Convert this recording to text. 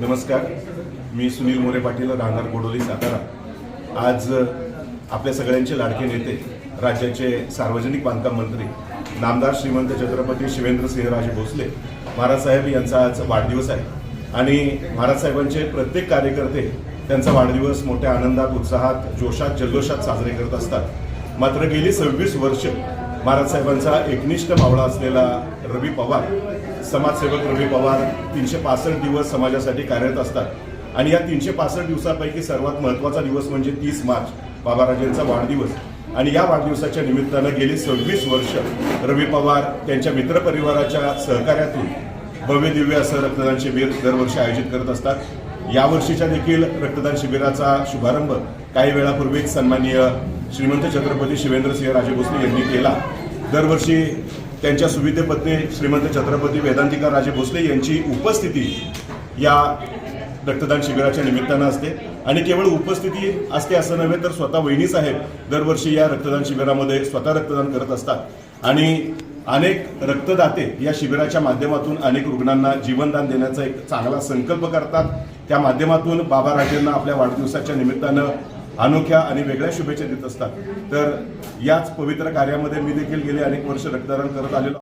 नमस्कार. मी सुनील मोरे पाटील राहणार गोडोली सातारा. आज आपल्या सगळ्यांचे लाडके नेते राज्याचे सार्वजनिक बांधकाम मंत्री नामदार श्रीमंत छत्रपती शिवेंद्र सिंहराजे भोसले महाराजसाहेब यांचा आज वाढदिवस आहे. आणि महाराज साहेबांचे प्रत्येक कार्यकर्ते त्यांचा वाढदिवस मोठ्या आनंदात उत्साहात जोशात जल्लोषात साजरे करत असतात. मात्र गेली सव्वीस वर्ष महाराज साहेबांचा एकनिष्ठ मावळा असलेला रवी पवार समाजसेवक रवी पवार तीनशे पासष्ट दिवस समाजासाठी कार्यरत असतात. आणि या तीनशे पासष्ट दिवसापैकी सर्वात महत्त्वाचा दिवस म्हणजे तीस मार्च बाबाराजेंचा वाढदिवस. आणि या वाढदिवसाच्या निमित्तानं गेली सव्वीस वर्ष रवी पवार त्यांच्या मित्रपरिवाराच्या सहकार्यातून भव्य दिव्य असं रक्तदान शिबिर दरवर्षी आयोजित करत असतात. यावर्षीच्या देखील रक्तदान शिबिराचा शुभारंभ काही वेळापूर्वीच सन्माननीय श्रीमंत छत्रपती शिवेंद्रसिंह राजे भोसले यांनी केला. दरवर्षी त्यांच्या सुविधेपत्नी श्रीमंत छत्रपती वेदांतिका राजे भोसले यांची उपस्थिती या रक्तदान शिबिराच्या निमित्तानं असते. आणि केवळ उपस्थिती असते असं नव्हे तर स्वतः वहिनी साहेब दरवर्षी या रक्तदान शिबिरामध्ये स्वतः रक्तदान करत असतात. आणि अनेक रक्तदाते या शिबिराच्या माध्यमातून अनेक रुग्णांना जीवनदान देण्याचा एक चांगला संकल्प करतात. त्या माध्यमातून बाबा राजेंना आपल्या वाढदिवसाच्या निमित्तानं अनोख्या आणि वेगळ्या शुभेच्छा देत असतात. तर याच पवित्र कार्यामध्ये मी देखील गेले अनेक वर्ष रक्तदान करत आलेलो